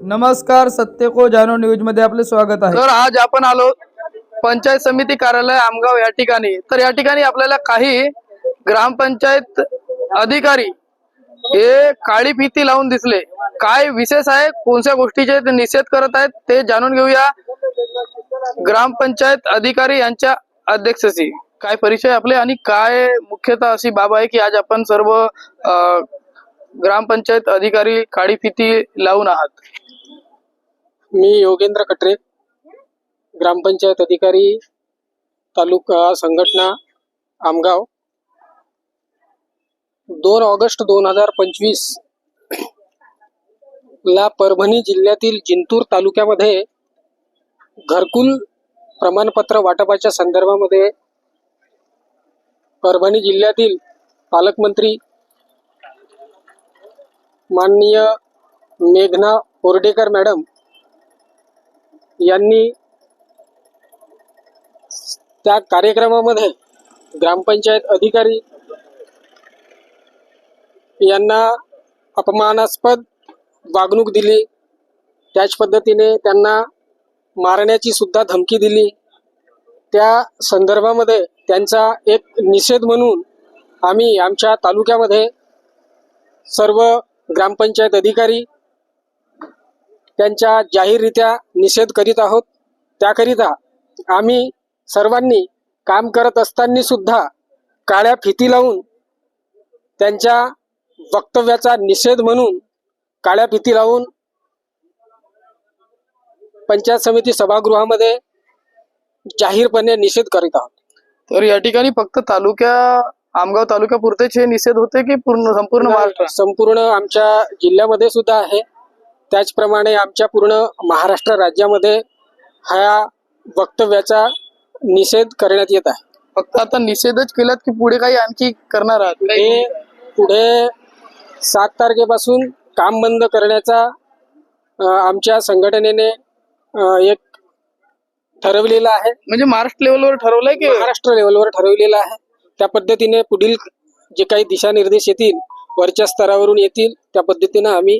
नमस्कार सत्य को जानो न्यूजमध्ये आपले स्वागत आहे. तर आज आपण आलो पंचायत समिती कार्यालय आमगाव या ठिकाणी. तर या ठिकाणी आपल्याला काही ग्रामपंचायत अधिकारी हे काळी फिती लावून दिसले. काय विशेष आहे? कोणत्या गोष्टीचे ते निषेध करत आहेत? ते जाणून घेऊया ग्रामपंचायत अधिकारी यांच्या अध्यक्षशी. काय परिचय आपले आणि काय मुख्यतः अशी बाब आहे की आज आपण सर्व ग्रामपंचायत अधिकारी काळी फिती लावून आहात? मी योगेंद्र कटरे ग्रामपंचायत अधिकारी तालुका संघटना आमगाव. दोन ऑगस्ट दोन हजार पंचवीस ला परभणी जिल्ह्यातील जिंतूर तालुक्यामध्ये घरकुल प्रमाणपत्र वाटपाच्या संदर्भामध्ये परभणी जिल्ह्यातील पालकमंत्री माननीय मेघना बोर्डेकर मॅडम यांनी त्या कार्यक्रमामध्ये ग्रामपंचायत अधिकारी यांना अपमानास्पद वागणूक दिली. त्याच पद्धतीने त्यांना मारण्याची सुद्धा धमकी दिली. त्या संदर्भामध्ये त्यांचा एक निषेध म्हणून आम्ही आमच्या तालुक्यामध्ये सर्व ग्रामपंचायत अधिकारी त्यांच्या जाहीररित्या निषेध करीत आहोत. त्याकरिता आम्ही सर्वांनी काम करत असताना सुद्धा काळ्या फिती लावून त्यांच्या वक्तव्याचा निषेध म्हणून काळ्या फिती लावून पंचायत समिती सभागृहामध्ये जाहीरपणे निषेध करीत आहोत. तर या ठिकाणी फक्त तालुक्या आमगाव तालुक्यापुरतेच हे निषेध होते की पूर्ण संपूर्ण महाराष्ट्र? संपूर्ण आमच्या जिल्ह्यामध्ये सुद्धा आहे. त्याचप्रमाणे आमच्या पूर्ण महाराष्ट्र राज्यामध्ये ह्या वक्तव्याचा निषेध करण्यात येत आहे. फक्त आता निषेधच केलात की पुढे काही आणखी करणार आहात? हे पुढे सात तारखेपासून काम बंद करण्याचा आमच्या संघटनेने एक ठरवलेलं आहे. म्हणजे महाराष्ट्र लेवलवर ठरवलंय की? महाराष्ट्र लेवलवर ठरवलेलं आहे. त्या पद्धतीने पुढील जे काही दिशानिर्देश येतील वरच्या स्तरावरून येतील त्या पद्धतीनं आम्ही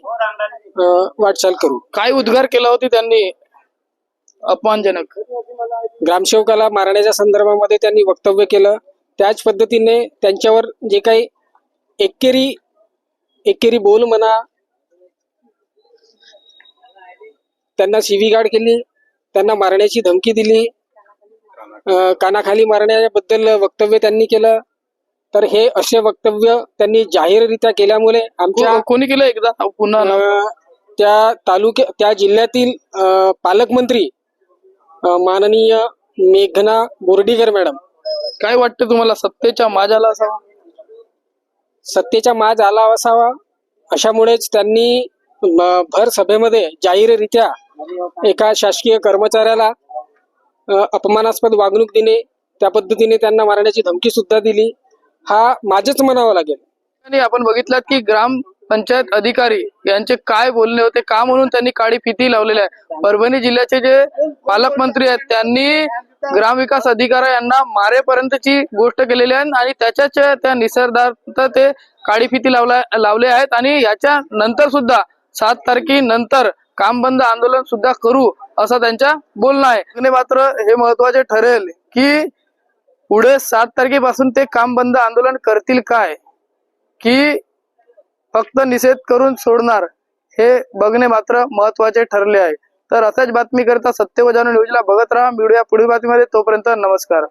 वाटचाल करू. काय उद्गार केला होती त्यांनी? अपमानजनक. ग्रामसेवकाला मारण्याच्या संदर्भामध्ये त्यांनी वक्तव्य केलं. त्याच पद्धतीने त्यांच्यावर जे काही एकेरी एकेरी बोल म्हणा त्यांना शिवीगाळ केली त्यांना मारण्याची धमकी दिली कानाखाली मारण्याबद्दल वक्तव्य त्यांनी केलं. तर हे असे वक्तव्य त्यांनी जाहीररित्या केल्यामुळे आमच्या कोणी केलं एकदा? पुन्हा त्या तालुक्या त्या जिल्ह्यातील पालकमंत्री माननीय मेघना बोर्डीकर मॅडम. काय वाटतं तुम्हाला? सत्तेच्या माझ्याला असावा? सत्तेचा माज आला असावा अशामुळेच त्यांनी भर सभेमध्ये जाहीररित्या एका शासकीय कर्मचाऱ्याला अपमानास्पद वागणूक देणे त्या पद्धतीने त्यांना मारण्याची धमकी सुद्धा दिली. हा माझच म्हणावं लागेल. आणि आपण बघितलं की ग्राम पंचायत अधिकारी यांचे काय बोलणे होते का म्हणून त्यांनी काळी फिती लावलेली आहे? परभणी जिल्ह्याचे जे पालकमंत्री आहेत त्यांनी ग्रामविकास अधिकारी यांना मारेपर्यंतची गोष्ट केलेली आहे आणि त्याच्याच त्या निसर्गात ते काळी फिती लावला लावले आहेत आणि याच्या नंतर सुद्धा सात तारखेनंतर काम बंद आंदोलन सुद्धा करू असं त्यांच्या बोलणं आहे. मात्र हे महत्त्वाचे ठरेल की पुढे सात तारखेपासून ते काम बंद आंदोलन करतील काय? की फक्त निषेध करून सोडणार हे बघणे मात्र महत्त्वाचे ठरले आहे. तर अशाच बातमी करता सत्य व जाणून न्यूजला बघत राहा. मिळूया पुढील बातमीमध्ये. तोपर्यंत नमस्कार.